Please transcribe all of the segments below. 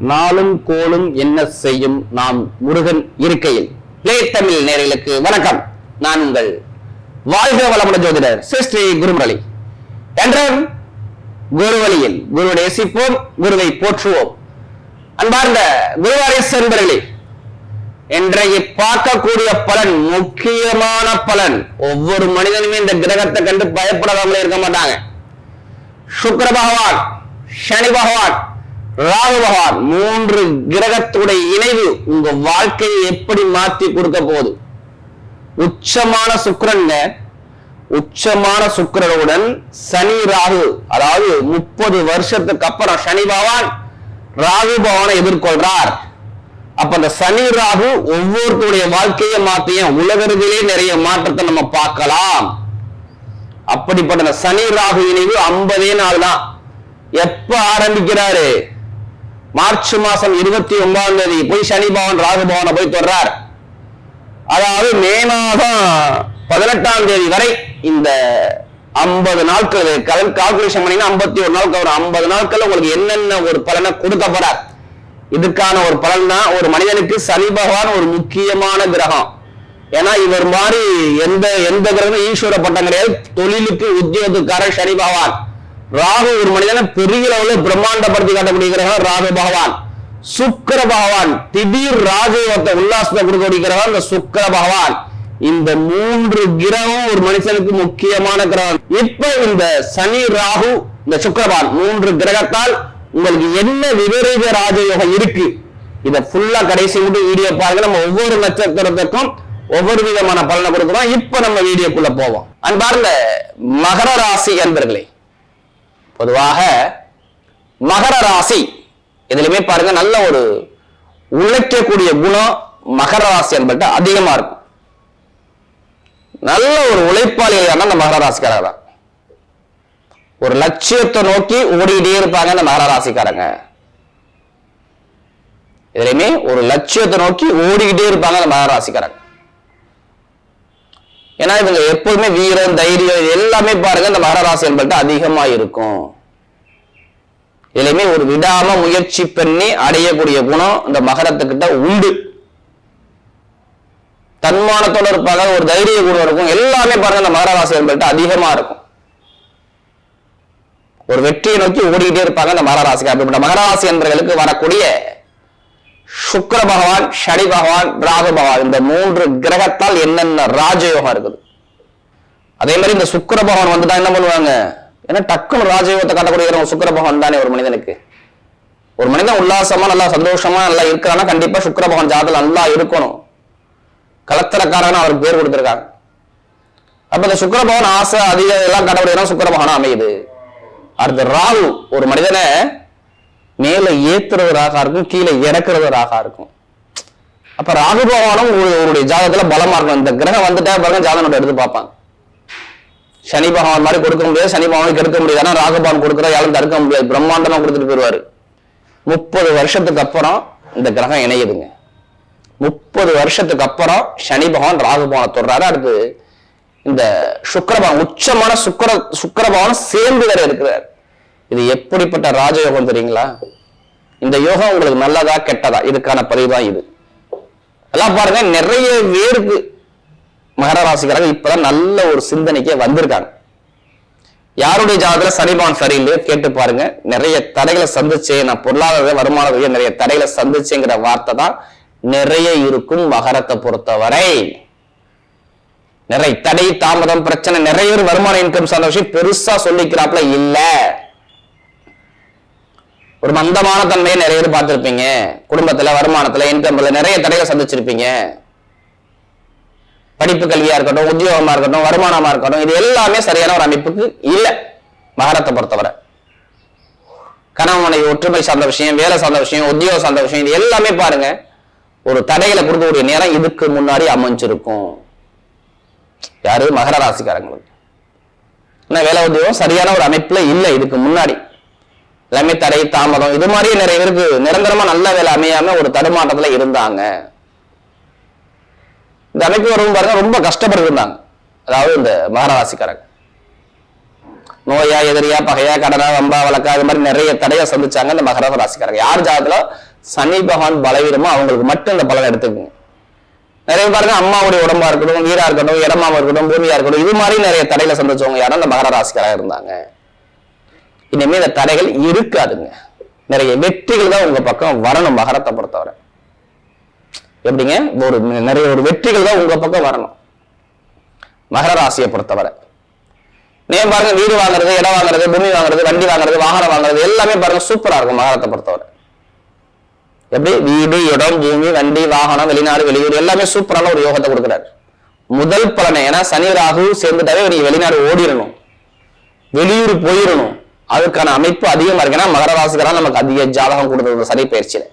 நாளும் கோளும் என்ன செய்யும்? நாம் முருகன் இருக்கையில். பிளே தமிழ் நேர்களுக்கு வணக்கம். நான் உங்கள் வாழ்க வளமுடன் ஜோதிடர் சிஸ்ரீ குருமுரளி. என்றும் குருவழியில் குருவை நேசிப்போம் குருவை போற்றுவோம். அன்பார்ந்த குருவாரேஸ் என்பர்களே இன்றைக்கு பார்க்கக்கூடிய பலன் முக்கியமான பலன். ஒவ்வொரு மனிதனுமே இந்த கிரகத்தை கண்டு பயப்படாமலே இருக்க மாட்டாங்க. சுக்கர பகவான் சனி பகவான் ராகு பகவான் மூன்று கிரகத்துடைய இணைவு உங்க வாழ்க்கையை எப்படி மாற்றி கொடுக்க போகுது? உச்சமான சுக்கரங்க உச்சமான சுக்கரனுடன் சனி ராகு அதாவது முப்பது வருஷத்துக்கு அப்புறம் சனி பகவான் ராகு பகவானை எதிர்கொள்றார். அப்ப அந்த சனி ராகு ஒவ்வொருத்தருடைய வாழ்க்கையை மாத்தியும் உலகத்திலே நிறைய மாற்றத்தை நம்ம பார்க்கலாம். அப்படிப்பட்ட சனி ராகு இணைவு ஐம்பதே நாள் தான் எப்ப ஆரம்பிக்கிறாரு? மார்ச் மாசம் இருபத்தி ஒன்பதாம் தேதி போய் சனி பவன் ராகு பவனை போய் தொடர்றார் அதாவது மே மாதம் பதினெட்டாம் தேதி வரை இந்த ஐம்பது நாட்கள் கால்குலேஷன் பண்ணீங்கன்னா ஐம்பத்தி ஒரு நாளுக்கு ஒரு ஐம்பது நாட்கள் உங்களுக்கு என்னென்ன ஒரு பலனை கொடுக்க போறார். இதுக்கான ஒரு பலன் தான் ஒரு மனிதனுக்கு சனி பகவான் ஒரு முக்கியமான கிரகம். ஏன்னா இவர் மாதிரி எந்த எந்த கிரகம் ஈஸ்வர பட்டம் கிடையாது. தொழிலுக்கு உத்தியோகத்துக்காரர் சனி பகவான். ராகு ஒரு மனிதனை பெரிய அளவில் பிரம்மாண்டப்படுத்தி காட்டக்கூடிய கிரகம் ராகு பகவான். சுக்கர பகவான் திடீர் ராஜயோகத்தை உல்லாசத்தை கொடுக்கக்கூடிய கிரகம் இந்த சுக்கர பகவான். இந்த மூன்று கிரகம் ஒரு மனுஷனுக்கு முக்கியமான கிரகம். இப்ப இந்த சனி ராகு இந்த சுக்கரபான் மூன்று கிரகத்தால் உங்களுக்கு என்ன விபரீத ராஜயோகம் இருக்கு? இதை ஃபுல்லா கடைசி மட்டும் வீடியோ பாருங்க. நம்ம ஒவ்வொரு நட்சத்திரத்துக்கும் ஒவ்வொரு விதமான பலனை கொடுக்குறோம். இப்ப நம்ம வீடியோக்குள்ள போவோம். அன்பார்ந்த மகர ராசி என்பர்களே பொதுவாக மகர ராசி. இதுலயுமே பாருங்க நல்ல ஒரு உழைக்கக்கூடிய குணம் மகர ராசி என்பது அதிகமா இருக்கும். நல்ல ஒரு உழைப்பாளிகள் அந்த மகர ராசிக்காரங்க தான். ஒரு லட்சியத்தை நோக்கி ஓடிக்கிட்டே இருப்பாங்க அந்த மகர ராசிக்காரங்க. இதுலயுமே ஒரு லட்சியத்தை நோக்கி ஓடிக்கிட்டே இருப்பாங்க அந்த மகர ராசிக்காரங்க. ஏன்னா இவங்க எப்போதுமே வீரம் தைரியம் எல்லாமே பாருங்க இந்த மகராசி என்பது அதிகமா இருக்கும் எல்லாமே ஒரு விடாம முயற்சி பண்ணி அடையக்கூடிய குணம் இந்த மகரத்துக்கிட்ட உண்டு. தன்மானத்தோட இருப்பாங்க ஒரு தைரிய குணம் இருக்கும். எல்லாமே பாருங்க இந்த மகராசி என்பது அதிகமா இருக்கும். ஒரு வெற்றியை நோக்கி ஓடிக்கிட்டே இருப்பாங்க இந்த மகராசிக்கு அப்படிப்பட்ட மகராசி என்பர்களுக்கு வரக்கூடிய சுக்கர பகவான் சனி பகவான் ராகு பகவான். இந்த மூன்று கிரகத்தால் என்னென்ன ராஜயோகம் இருக்குது? அதே மாதிரி இந்த சுக்கர பகவான் வந்துட்டா என்ன பண்ணுவாங்க? ஏன்னா டக்குன்னு ராஜயோகத்தை காட்டக்கூடிய சுக்கர பகவான் தானே ஒரு மனிதனுக்கு. ஒரு மனிதன் உல்லாசமா நல்லா சந்தோஷமா நல்லா இருக்கிறான்னா கண்டிப்பா சுக்கர பகவான் ஜாதகம் நல்லா இருக்கணும். கலத்தரக்காரன் அவருக்கு பேர் கொடுத்துருக்காங்க. அப்ப இந்த சுக்கர பகவான் ஆசை அதிக எல்லாம் காட்டக்கூடிய சுக்கர பகவான் அமையுது. அடுத்து ராகு ஒரு மனிதனை மேல ஏத்துறவராக இருக்கும் கீழே இறக்குறவராக இருக்கும். அப்ப ராகு பகவானும் உங்களுடைய ஜாதகத்துல பலமா இருக்கும் இந்த கிரகம் வந்துட்டா பாருங்க ஜாதகம் எடுத்து பார்ப்பாங்க. சனி பகவான் மாதிரி கொடுக்க முடியாது சனி பகவானுக்கு எடுக்க முடியாது. ஆனா ராகு பகவான் கொடுக்குற யாரும் தடுக்க முடியாது. பிரம்மாண்டமா கொடுத்துட்டு போயிருவாரு முப்பது வருஷத்துக்கு அப்புறம் இந்த கிரகம் இணையுதுங்க. முப்பது வருஷத்துக்கு அப்புறம் சனி பகவான் ராகு பகவானை தொடுறாரு. அடுத்து இந்த சுக்கரபவன் உச்சமான சுக்கர சுக்கரபவன் சேர்ந்து வேற இருக்கிறார். இது எப்படிப்பட்ட ராஜயோகம் தெரியுங்களா? இந்த யோகம் உங்களுக்கு நல்லதா கெட்டதா? இதுக்கான பதிவு தான் இது. எல்லாம் பாருங்க நிறைய பேருக்கு மகர ராசிக்காரங்க இப்பதான் நல்ல ஒரு சிந்தனைக்கே வந்திருக்காங்க. யாருடைய ஜாதகத்துல சனிபான் சரியில்லையோ கேட்டு பாருங்க. நிறைய தடைகளை சந்திச்சேன் நான் பொருளாதார வருமான நிறைய தடைகளை சந்திச்சேங்கிற வார்த்தை தான் நிறைய இருக்கும் மகரத்தை பொறுத்தவரை. நிறைய தடை தாமதம் பிரச்சனை நிறைய பேர் வருமான இன்கம் சார்ந்த விஷயம் பெருசா சொல்லிக்கிறாப்ல இல்ல. ஒரு மந்தமான தன்மையை நிறைய பேர் பார்த்திருப்பீங்க. குடும்பத்துல வருமானத்துல இன்கம்ல நிறைய தடைகளை சந்திச்சிருப்பீங்க. படிப்பு கல்வியா இருக்கட்டும் உத்தியோகமா இருக்கட்டும் வருமானமா இருக்கட்டும் இது எல்லாமே சரியான ஒரு அமைப்புக்கு இல்ல மகரத்தை பொறுத்தவரை. கணவன் மனைவி ஒற்றுமை சார்ந்த விஷயம் வேலை சார்ந்த விஷயம் உத்தியோகம் சார்ந்த விஷயம் இது எல்லாமே பாருங்க ஒரு தடைகளை கொடுக்கக்கூடிய நேரம் இதுக்கு முன்னாடி அமைஞ்சிருக்கும். யாரு? மகர ராசிக்காரங்களுக்கு. ஏன்னா வேலை உத்தியோகம் சரியான ஒரு அமைப்புல இல்லை இதுக்கு முன்னாடி. எல்லாமே தடை தாமதம் இது மாதிரியே நிறைய பேருக்கு நிரந்தரமா நல்ல வேலை அமையாம ஒரு தடுமாற்றத்துல இருந்தாங்க. இந்த அமைப்பு வரும் பாருங்க ரொம்ப கஷ்டப்பட்டு இருந்தாங்க. அதாவது இந்த மகராசிக்காரங்க நோயா எதிரியா பகையா கடனா வம்பா வழக்கா அது மாதிரி நிறைய தடையை சந்திச்சாங்க இந்த மகர ராசிக்காரங்க யார் ஜாதத்துல சனி பகவான் பலவீனமோ அவங்களுக்கு மட்டும் இந்த பலன் எடுத்துக்கோங்க. நிறைய பாருங்க அம்மாவுடைய உடம்பா இருக்கட்டும் வீரா இருக்கட்டும் இடமாவும் இருக்கட்டும் பூமியா இருக்கட்டும் இது மாதிரி நிறைய தடையில சந்திச்சவங்க யாரும் இந்த மகர ராசிக்காரங்க இருந்தாங்க. இனிமேல் இந்த தடைகள் இருக்காதுங்க. நிறைய வெற்றிகள் தான் உங்க பக்கம் வரணும் மகரத்தை பொறுத்தவரை. எப்படிங்க? ஒரு நிறைய ஒரு வெற்றிகள் தான் உங்க பக்கம் வரணும். மகர ராசியை பொறுத்தவரை. நேம் பாருங்க வீடு வாங்குறது இடம் வாங்குறது பூமி வாங்குறது வண்டி வாங்குறது வாகனம் வாங்குறது எல்லாமே பாருங்க சூப்பரா இருக்கும் மகரத்தை பொறுத்தவரை. எப்படி? வீடு இடம் பூமி வண்டி வாகனம் வெளிநாடு வெளியூர் எல்லாமே சூப்பரான ஒரு யோகத்தை கொடுக்குறாரு. முதல் பலனை ஏன்னா சனி ராகு சேர்ந்துட்டாவே நீங்க வெளிநாடு ஓடிடணும் வெளியூர் போயிடணும் அதற்கான அமைப்பு அதிகமா இருக்குன்னா மகர ராசிக்காரன் நமக்கு அதிக ஜாதகம் கொடுத்தது சரி பயிற்சியில.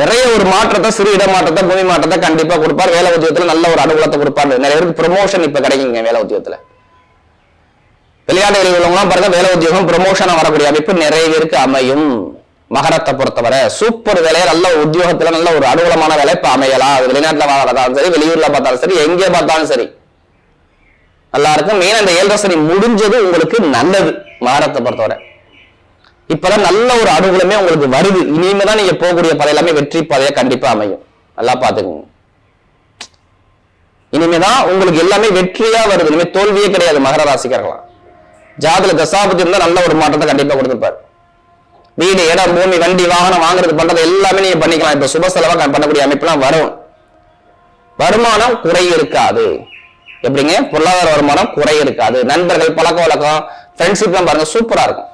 நிறைய ஒரு மாற்றத்தை சிறு இட மாற்றத்தை பூமி மாற்றத்தை கண்டிப்பா கொடுப்பார். வேலை உத்தியோகத்துல நல்ல ஒரு அனுகூலத்தை கொடுப்பார். நிறைய பேருக்கு ப்ரொமோஷன் இப்ப கிடைக்குங்க வேலை உத்தியோகத்துல. விளையாட்டு உள்ளவங்களாம் பாருங்க வேலை உத்தியோகம் ப்ரொமோஷனா வரக்கூடிய அமைப்பு நிறைய பேருக்கு அமையும். மகரத்தை பொறுத்தவரை சூப்பர் வேலையை நல்ல உத்தியோகத்துல நல்ல ஒரு அனுகூலமான வேலை இப்ப அமையலாம். அது வெளிநாட்டுல பார்த்தாலும் சரி வெளியூர்ல பார்த்தாலும் சரி எங்கே பார்த்தாலும் சரி. நல்லா இருக்கும் மெயின் இந்த ஏழரை சனி முடிஞ்சது உங்களுக்கு நல்லது வாரத்தை பொறுத்தவரை. இப்பதான் நல்ல ஒரு அனுகூலமே உங்களுக்கு வருது. இனிமே தான் நீங்க போகக்கூடிய பாதை எல்லாமே வெற்றி பாதையா கண்டிப்பா அமையும். நல்லா பாத்துக்கோங்க இனிமேதான் உங்களுக்கு எல்லாமே வெற்றியா வருது. இனிமே தோல்வியே கிடையாது மகர ராசிக்காரர்களாம் ஜாதல தசாபதி இருந்தா நல்ல ஒரு மாற்றத்தை கண்டிப்பா கொடுத்துருப்பாரு. வீடு இடம் பூமி வண்டி வாகனம் வாங்குறது பண்றது எல்லாமே நீங்க பண்ணிக்கலாம். இப்ப சுப செலவா பண்ணக்கூடிய அமைப்புலாம் வரும். வருமானம் குறை இருக்காது எப்படிங்க? பொருளாதார வருமானம் குறை இருக்காது நண்பர்கள் பழக்க வழக்கம் ஃப்ரெண்ட்ஷிப்லாம் பாருங்க சூப்பரா இருக்கும்.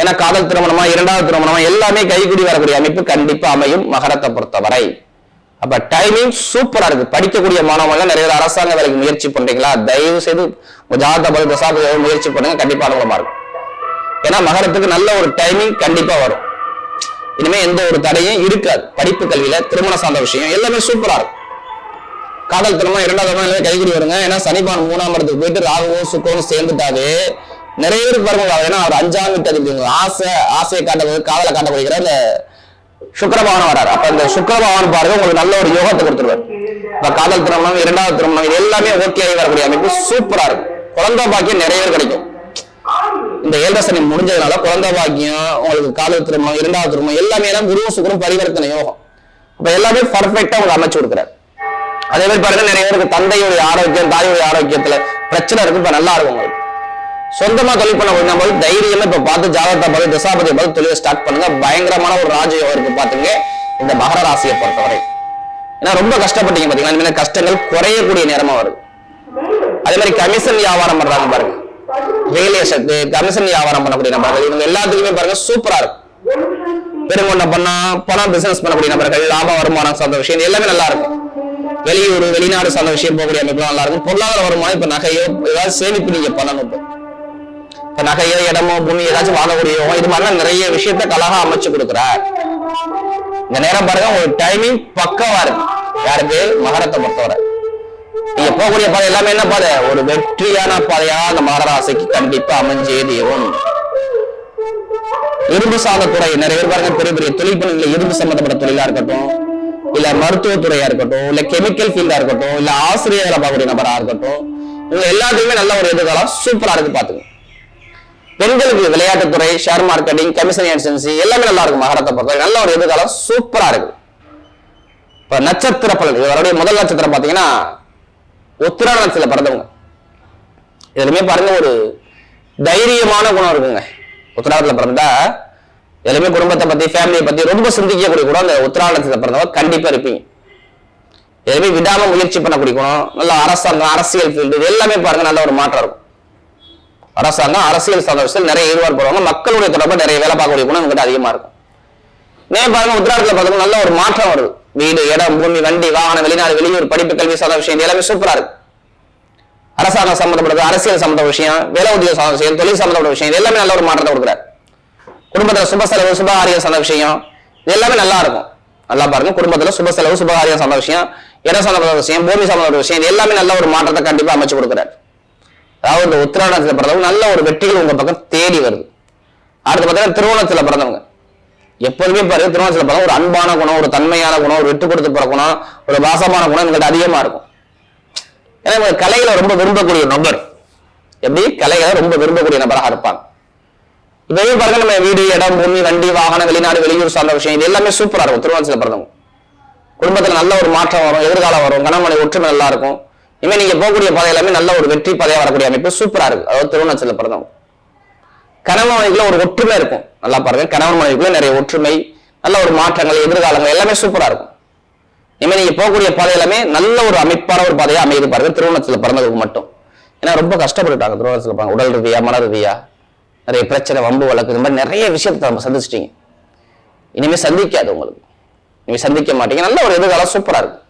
ஏன்னா காதல் திருமணமா இரண்டாவது திருமணமா எல்லாமே கைகூடி வரக்கூடிய அமைப்பு கண்டிப்பா அமையும் மகரத்தை பொறுத்தவரை. அப்ப டைமிங் சூப்பரா இருக்கு. படிக்கக்கூடிய மாணவர்கள் நிறைய பேர் அரசாங்க வேலைக்கு முயற்சி பண்றீங்களா? தயவு செய்து உங்க ஜாதக பல தசாபதி முயற்சி பண்ணுங்க கண்டிப்பா அனுகூலமா இருக்கும். ஏன்னா மகரத்துக்கு நல்ல ஒரு டைமிங் கண்டிப்பா வரும். இனிமே எந்த ஒரு தடையும் இருக்காது. படிப்பு கல்வியில திருமண சார்ந்த விஷயம் எல்லாமே சூப்பரா இருக்கும். காதல் திருமணம் இரண்டாவது திருமணம் எல்லாமே கைகூடி வருங்க. ஏன்னா சனிபான் மூணாம் இடத்துக்கு போயிட்டு ராகுவும் சுக்கரும் சேர்ந்துட்டாரு நிறைய பேர் பாருங்க ஏன்னா அவர் அஞ்சாம் வீட்டு அதிபதி ஆசை ஆசையை காட்டக்கூடிய காதலை காட்டப்படுகிறார் இந்த சுக்கரபவன் வராரு. அப்ப இந்த சுக்கரபவன் பாருங்க உங்களுக்கு நல்ல ஒரு யோகத்தை கொடுத்துருவார். இப்ப காதல் திருமணம் இரண்டாவது திருமணம் இது எல்லாமே ஓகே ஆகி வரக்கூடிய அமைப்பு சூப்பரா இருக்கும் குழந்தை பாக்கியம் நிறைய பேர் கிடைக்கும். இந்த ஏழரை சனி முடிஞ்சதுனால குழந்தை பாக்கியம் உங்களுக்கு காதல் திருமணம் இரண்டாவது திருமணம் எல்லாமே தான் குருவும் சுக்கரம் பரிவர்த்தனை யோகம். அப்ப எல்லாமே பர்ஃபெக்டா உங்களுக்கு அமைச்சு கொடுக்குறாரு. அதே மாதிரி பாருங்க நிறைய பேருக்கு தந்தையுடைய ஆரோக்கியம் தாயுடைய ஆரோக்கியத்துல பிரச்சனை இருக்கு இப்ப நல்லா இருக்கும் உங்களுக்கு. சொந்தமா தொழில் பண்ண கொஞ்சம் போது தைரியமா இப்ப பார்த்து ஜாதகத்தை பார்த்து திசாபதியை பார்த்து தொழிலை ஸ்டார்ட் பண்ணுங்க. பயங்கரமான ஒரு ராஜயோகம் இருக்கு பாத்துங்க. இந்த மகர ராசியை பொறுத்தவரை. ஏன்னா ரொம்ப கஷ்டப்பட்டீங்க பாத்தீங்களா? மாதிரி கஷ்டங்கள் குறையக்கூடிய நேரமா வருது. அதே மாதிரி கமிஷன் வியாபாரம் பண்றாங்க பாருங்க. ரியல் எஸ்டேட் கமிஷன் வியாபாரம் பண்ணக்கூடிய நம்ம இவங்க எல்லாத்துக்குமே பாருங்க சூப்பரா இருக்கும். பெருங்கொண்ட பண்ணா பணம் பிசினஸ் பண்ணக்கூடிய நபர்கள் லாப வருமானம் சார்ந்த விஷயம் எல்லாமே நல்லா இருக்கும். வெளியூர் வெளிநாடு சார்ந்த விஷயம் போகக்கூடிய அமைப்பு நல்லா இருக்கும். பொருளாதார வருமானம் இப்ப நகையோ ஏதாவது சேமிப்பு நீங்க பண்ணணும் இப்ப. இப்ப நகையோ இடமோ பூமி ஏதாச்சும் வாங்கக்கூடியோ இது மாதிரிலாம் நிறைய விஷயத்த கலகா அமைச்சு கொடுக்குறார். இந்த நேரம் பாருங்க ஒரு டைமிங் பக்கவா இருக்கு. யாருக்கு மகரத்தை பொறுத்தவரை. நீங்க போகக்கூடிய பாதை எல்லாமே என்ன பாதை? ஒரு வெற்றியான பாதையா அந்த மகராசைக்கு கண்டிப்பா அமைஞ்சே தீரும். இரும்பு சார்ந்த துறை நிறைய பேர் பாருங்க பெரிய பெரிய தொழில் இரும்பு சம்பந்தப்பட்ட தொழிலா இருக்கட்டும் இல்ல மருத்துவத்துறையா இருக்கட்டும் இல்ல கெமிக்கல் ஃபீல்டா இருக்கட்டும் இல்ல ஆசிரியர்களை பார்க்கக்கூடிய நபரா இருக்கட்டும் இவங்க எல்லாத்துக்குமே நல்ல ஒரு எதிர்காலம் சூப்பரா இருக்கு பாத்துங்க பெண்களுக்கு விளையாட்டுத்துறை ஷேர் மார்க்கெட்டிங் கமிஷன் ஏஜென்சி எல்லாமே நல்லா இருக்கும் மகாரத்தை பொறுத்தவரை நல்ல ஒரு எதிர்காலம் சூப்பரா இருக்கு. இப்ப நட்சத்திர பலன் இவருடைய முதல் நட்சத்திரம் பாத்தீங்கன்னா உத்திராட நட்சத்திரத்துல பிறந்தவங்க. இதுலயுமே பாருங்க ஒரு தைரியமான குணம் இருக்குங்க. உத்திராடத்துல பிறந்தா எல்லாமே குடும்பத்தை பத்தி ஃபேமிலியை பத்தி ரொம்ப சிந்திக்கக்கூடிய கூட அந்த உத்திராட பிறந்தவங்க கண்டிப்பா இருப்பீங்க. எதுவுமே விடாம முயற்சி பண்ணக்கூடிய குணம் நல்ல அரசாங்கம் அரசியல் ஃபீல்டு இது எல்லாமே பாருங்க நல்ல ஒரு மாற்றம் இருக்கும். அரசாங்கம் அரசியல் சார்ந்த நிறைய ஈடுபாடுபடுவாங்க மக்களுடைய தொடர்பு நிறைய வேலை பார்க்கக்கூடிய குணம் உங்ககிட்ட அதிகமா இருக்கும். நே பாருங்க உத்திராடத்துல பார்த்தோம்னா நல்ல ஒரு மாற்றம் வருது. வீடு இடம் பூமி வண்டி வாகனம் வெளிநாடு வெளியூர் படிப்பு கல்வி சார்ந்த விஷயம் இது எல்லாமே சூப்பரா இருக்கு. அரசாங்கம் சம்பந்தப்பட்டது அரசியல் சம்பந்த விஷயம் வேலை உத்தியோக சார்ந்த விஷயம் தொழில் சம்பந்தப்பட்ட விஷயம் இது எல்லாமே நல்ல ஒரு மாற்றத்தை கொடுக்குறாரு. குடும்பத்தில் சுப செலவு சுபகாரியம் சார்ந்த விஷயம் இது எல்லாமே நல்லா இருக்கும். நல்லா பாருங்க குடும்பத்தில் சுப செலவு சுபகாரியம் சார்ந்த விஷயம் இடம் சம்பந்தப்பட்ட விஷயம் பூமி சம்பந்தப்பட்ட விஷயம் இது எல்லாமே நல்ல ஒரு மாற்றத்தை கண்டிப்பாக அமைச்சு கொடுக்குறாரு. அதாவது இந்த உத்திராடத்துல பிறந்தவங்க நல்ல ஒரு வெற்றிகள் உங்க பக்கம் தேடி வருது. அடுத்து பார்த்தீங்கன்னா திருவோணத்தில் பிறந்தவங்க. எப்போதுமே பாருங்க திருவோணத்தில் பிறந்தவங்க ஒரு அன்பான குணம் ஒரு தன்மையான குணம் ஒரு விட்டு கொடுத்து போற குணம் ஒரு வாசமான குணம் எங்கள்கிட்ட அதிகமாக இருக்கும். ஏன்னா இவங்க கலைகளை ரொம்ப விரும்பக்கூடிய நபர். எப்படி? கலைகளை ரொம்ப விரும்பக்கூடிய நபராக இருப்பாங்க. இப்பவே பாருங்க நம்ம வீடு இடம் பூமி வண்டி வாகனம் வெளிநாடு வெளியூர் சார்ந்த விஷயம் இது எல்லாமே சூப்பராக இருக்கும் திருவான்சியில பிறந்தவங்க. குடும்பத்தில் நல்ல ஒரு மாற்றம் வரும் எதிர்காலம் வரும் கணவனை ஒற்றுமை நல்லா இருக்கும். இனிமே நீங்க போகக்கூடிய பாதை எல்லாமே நல்ல ஒரு வெற்றி பாதையாக வரக்கூடிய அமைப்பு சூப்பராக இருக்கு. அதாவது திருவண்ணாச்சல பிறந்தவங்க. கணவன் மனைவிக்குள்ள ஒரு ஒற்றுமை இருக்கும். நல்லா பாருங்க கணவன் மனைவிக்குள்ள நிறைய ஒற்றுமை நல்ல ஒரு மாற்றங்கள் எதிர்காலங்கள் எல்லாமே சூப்பராக இருக்கும். இனிமேல் நீங்க போகக்கூடிய பாதை எல்லாமே நல்ல ஒரு அமைப்பான ஒரு பாதையா அமைது பாருங்க. திருவண்ணத்தில் பிறந்ததுக்கு மட்டும். ஏன்னா ரொம்ப கஷ்டப்பட்டுட்டாங்க திருவண்ணத்தில் பாருங்க உடல் ரீதியா மன ரீதியா நிறைய பிரச்சனை வம்பு வழக்கு இந்த மாதிரி நிறைய விஷயத்தை நம்ம சந்திச்சிட்டீங்க. இனிமேல் சந்திக்காது உங்களுக்கு. இனிமேல் சந்திக்க மாட்டீங்க. நல்ல ஒரு எதிர்காலம் சூப்பராக இருக்கும்.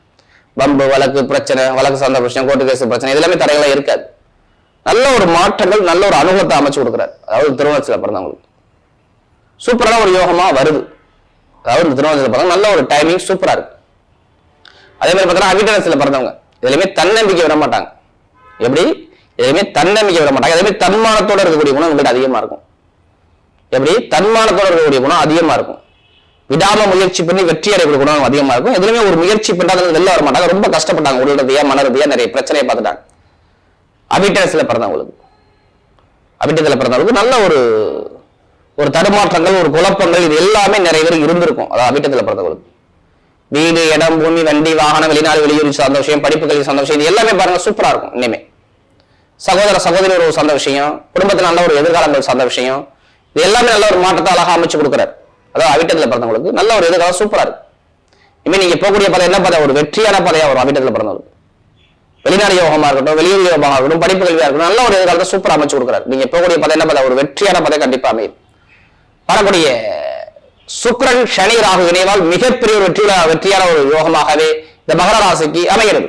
வம்பு வழக்கு பிரச்சனை வழக்கு சார்ந்த பிரச்சனை கோர்ட்டு கேஸ் பிரச்சனை இதெல்லாமே எல்லாமே இருக்காது. நல்ல ஒரு மாற்றங்கள் நல்ல ஒரு அனுபவத்தை அமைச்சு கொடுக்குறாரு. அதாவது திருவண்ணத்தில் பிறந்தவங்களுக்கு. சூப்பரான ஒரு யோகமாக வருது. அதாவது இந்த பிறந்த நல்ல ஒரு டைமிங் சூப்பராக இருக்கு. அதே மாதிரி பார்த்தீங்கன்னா அவிட்டனஸ்ல பிறந்தவங்க. எதுலையுமே தன்னம்பிக்கை விட மாட்டாங்க. எப்படி? எதுவுமே தன்னம்பிக்கை விட மாட்டாங்க. அதே மாதிரி தன்மானத்தோட இருக்கக்கூடிய குணம் உங்கள்கிட்ட அதிகமா இருக்கும். எப்படி? தன்மானத்தோட இருக்கக்கூடிய குணம் அதிகமா இருக்கும். விடாம முயற்சி பண்ணி வெற்றி அடையக்கூடிய குணம் அதிகமா இருக்கும். எதுவுமே ஒரு முயற்சி பண்ணாத வெளில வர மாட்டாங்க. ரொம்ப கஷ்டப்பட்டாங்க. உடல் ரீதியா நிறைய பிரச்சனையை பார்த்துட்டாங்க. அபிட்டன்ஸ்ல பிறந்தவங்களுக்கு. அவிட்டத்தில் பிறந்தவங்களுக்கு நல்ல ஒரு ஒரு தடுமாற்றங்கள் ஒரு குழப்பங்கள் இது எல்லாமே நிறைய பேர் இருந்திருக்கும். அதாவது அவிட்டத்தில் பிறந்தவங்களுக்கு. வீடு இடம் பூமி வண்டி வாகனம் வெளிநாடு வெளியூர் சார்ந்த விஷயம் படிப்புகள் சார்ந்த விஷயம் இது எல்லாமே பாருங்க சூப்பரா இருக்கும் இனிமே. சகோதர சகோதரி ஒரு சார்ந்த விஷயம் குடும்பத்தில் நல்ல ஒரு எதிர்காலங்கள் சார்ந்த விஷயம் இது எல்லாமே நல்ல ஒரு மாற்றத்தை அழகா அமைச்சு கொடுக்குறாரு. அதாவது அவிட்டத்தில் பிறந்தவங்களுக்கு நல்ல ஒரு எதிர்காலம் சூப்பரா இருக்கு. இனிமே நீங்க போகக்கூடிய பதம் என்ன பதம் ஒரு வெற்றியான பதையா வரும் அவிட்டத்தில் பிறந்தவங்களுக்கு. வெளிநாடு யோகமா இருக்கட்டும் வெளியூர் யோகமாக இருக்கட்டும் படிப்பு கல்வியா இருக்கட்டும் நல்ல ஒரு எதிர்காலத்தை சூப்பரா அமைச்சு கொடுக்குறாரு. நீங்க போகக்கூடிய பதம் என்ன பதம் ஒரு வெற்றியான பதம் கண்டிப்பா அமையும். வரக்கூடிய சுக்ரன் சனி ராகு இணைவால் மிகப்பெரிய ஒரு வெற்றியான வெற்றியான ஒரு யோகமாகவே இந்த மகர ராசிக்கு அமைகிறது.